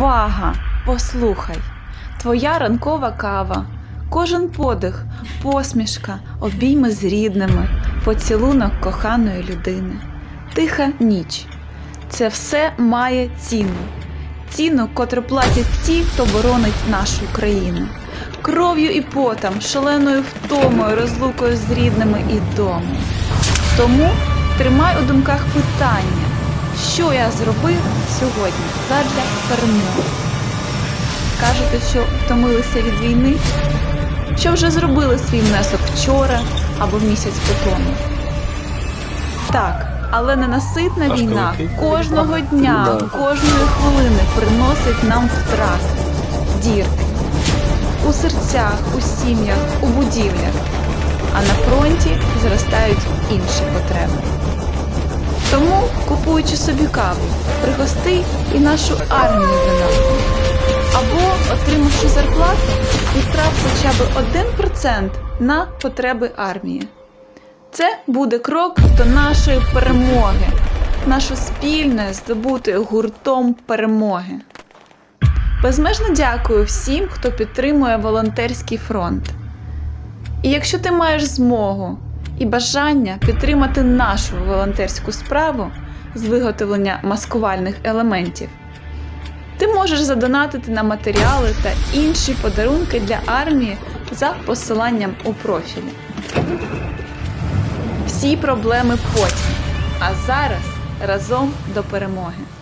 Увага! Послухай! Твоя ранкова кава, кожен подих, посмішка, обійми з рідними, поцілунок коханої людини, тиха ніч. Це все має ціну. Ціну, котру платять ті, хто боронить нашу країну. Кров'ю і потом, шаленою втомою, розлукою з рідними і домом. Тому тримай у думках питання, що я зробив сьогодні задля перемоги. Скажете, що втомилися від війни? Що вже зробили свій внесок вчора або місяць по тому? Так, але ненаситна війна кожного дня, Да. кожної хвилини приносить нам втрати, дірки у серцях, у сім'ях, у будівлях, а на фронті зростають інші потреби. Тому, купуючи собі каву, пригости і нашу армію донатом. Або, отримавши зарплату, відправ хоча б 1% на потреби армії. Це буде крок до нашої перемоги, нашої спільної здобутої гуртом перемоги. Безмежно дякую всім, хто підтримує волонтерський фронт. І якщо ти маєш змогу і бажання підтримати нашу волонтерську справу з виготовлення маскувальних елементів, ти можеш задонатити на матеріали та інші подарунки для армії за посиланням у профілі. Всі проблеми потім, а зараз разом до перемоги.